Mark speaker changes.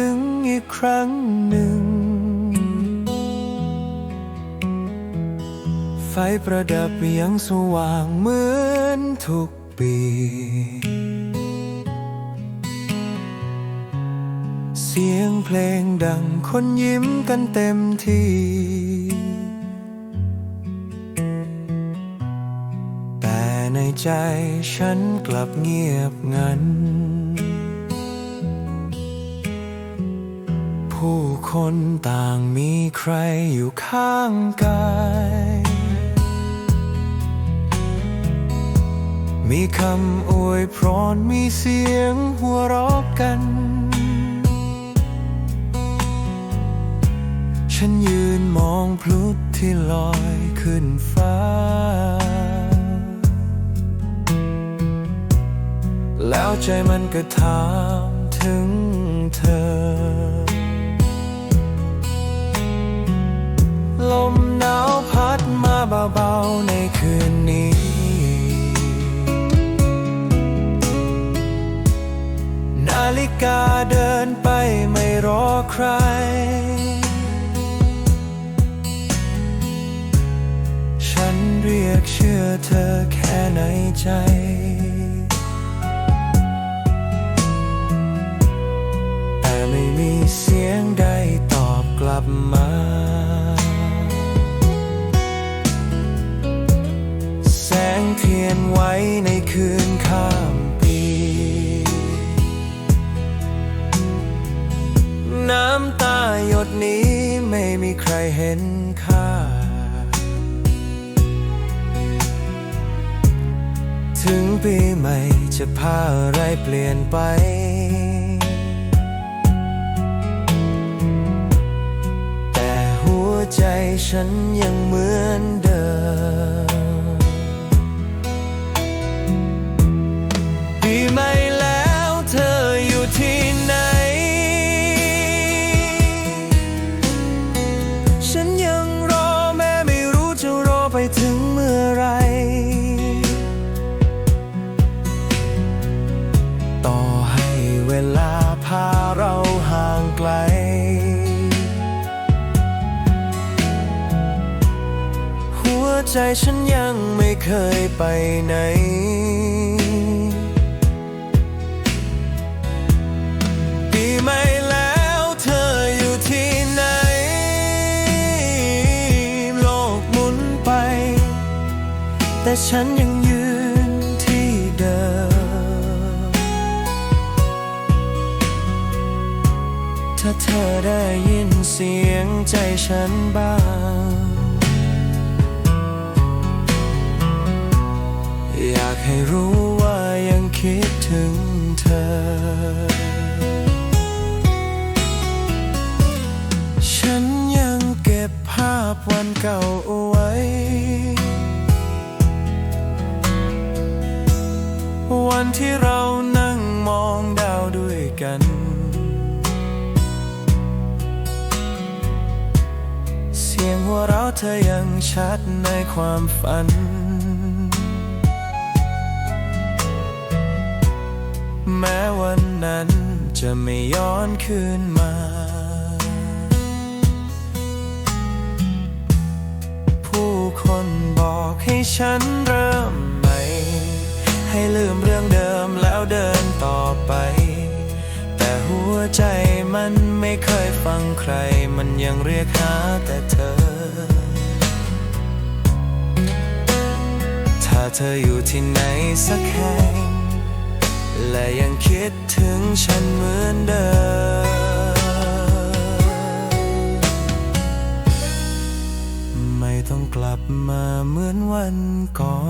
Speaker 1: ถึงอีกครั้งหนึ่ง ไฟประดับยังสว่างเหมือนทุกปี เสียงเพลงดังคนยิ้มกันเต็มที่ แต่ในใจฉันกลับเงียบงัน ผู้คนต่างมีใครอยู่ข้างกาย มีคำอวยพรมีเสียงหัวเราะกัน ฉันยืนมองพลุที่ลอยขึ้นฟ้า แล้วใจมันก็ถามถึง กาเดินไปไม่รอใคร ฉันเรียกเชื่อเธอแค่ในใจ แต่ไม่มีเสียงใดตอบกลับมา แสงเทียนไว้ในคืนข้า ดนี้ไม่มีใครเห็นค่า ถึงปีใหม่จะพาอะไรเปลี่ยนไป แต่หัวใจฉันยังเหมือนเดิมาเราห่างไกล หัวใจฉันยังไม่เคยไปไหนปีใหม่แล้วเธออยู่ที่ไหน โลกหมุนไป แต่ฉันยัง ถ้าเธอได้ยินเสียงใจฉันบ้างอยากให้รู้ว่ายังคิดถึงเธอ ฉันยังเก็บภาพวันเก่าเอาไว้ วันที่เรา เราะเธอยังชัดในความฝัน แม้วันนั้นจะไม่ย้อนคืนมา ผู้คนบอกให้ฉันเริ่มใหม่ ให้ลืมเรื่องเดิมแล้วเดินต่อไป แต่หัวใจมันไม่เคยฟังใคร มันยังเรียกหาแต่เธอ เธออยู่ที่ไหนสักแห่ง และยังคิดถึงฉันเหมือนเดิม ไม่ต้องกลับมาเหมือนวันก่อน